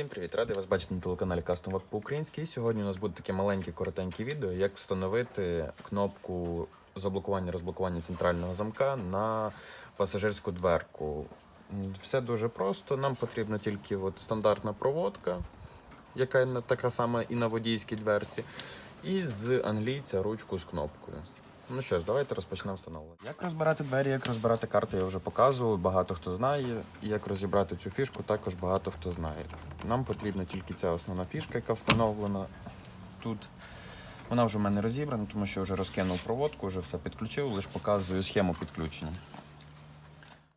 Всім привіт! Радий вас бачити на телеканалі Work по-українськи. Сьогодні у нас буде таке маленьке коротеньке відео, як встановити кнопку заблокування розблокування центрального замка на пасажирську дверку. Все дуже просто. Нам потрібна тільки от стандартна проводка, яка така сама і на водійській дверці, і з англійця ручку з кнопкою. Ну що ж, давайте розпочнемо встановлення. Як розбирати двері, як розбирати карти, я вже показував. Багато хто знає. Як розібрати цю фішку, також багато хто знає. Нам потрібна тільки ця основна фішка, яка встановлена тут. Вона вже в мене розібрана, тому що вже розкинув проводку, вже все підключив, лише показую схему підключення.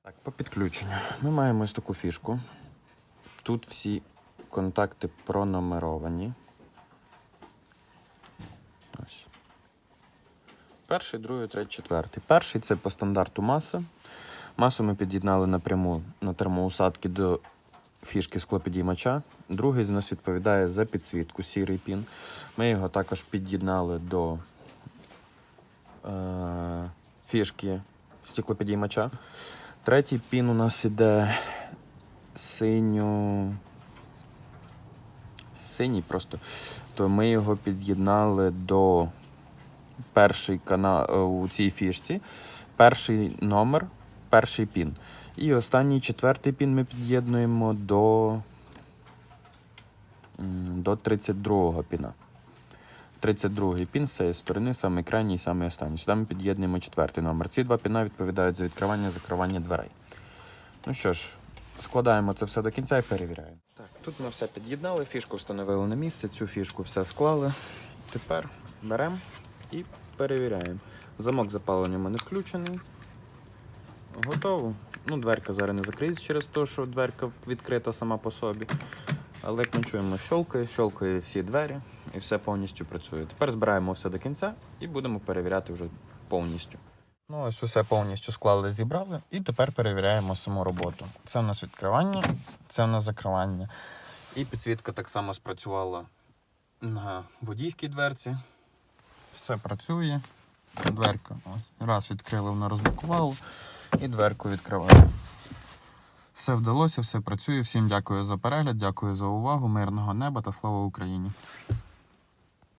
Так, по підключенню. Ми маємо ось таку фішку. Тут всі контакти пронумеровані. Перший, другий, третій, четвертий. Перший це по стандарту маса. Масу ми під'єднали напряму на термоусадки до фішки склопідіймача. Другий з нас відповідає за підсвітку, сірий пін. Ми його також під'єднали до е, фішки стеклопідіймача. Третій пін у нас іде синю. Синій просто. То ми його під'єднали до перший канал у цій фішці, перший номер, перший пін. І останній четвертий пін ми під'єднуємо до, до 32-го піна. 32-й пін з цієї сторони, самий крайній і самий останній. Сюди ми під'єднуємо четвертий номер. Ці два піна відповідають за відкривання і закривання дверей. Ну що ж, складаємо це все до кінця і перевіряємо. Так, тут ми все під'єднали, фішку встановили на місце, цю фішку все склали. Тепер беремо і перевіряємо. Замок запалення в мене включений. Готово. Ну, дверка зараз не закриється через те, що дверка відкрита сама по собі. Але як ми чуємо, щолкає, щолкає всі двері і все повністю працює. Тепер збираємо все до кінця і будемо перевіряти вже повністю. Ну, ось усе повністю склали, зібрали, і тепер перевіряємо саму роботу. Це у нас відкривання, це у нас закривання. І підсвітка так само спрацювала на водійській дверці. Все працює. Дверка. Ось. Раз відкрили, вона розблокувала і дверку відкриває. Все вдалося, все працює. Всім дякую за перегляд, дякую за увагу. Мирного неба та слава Україні!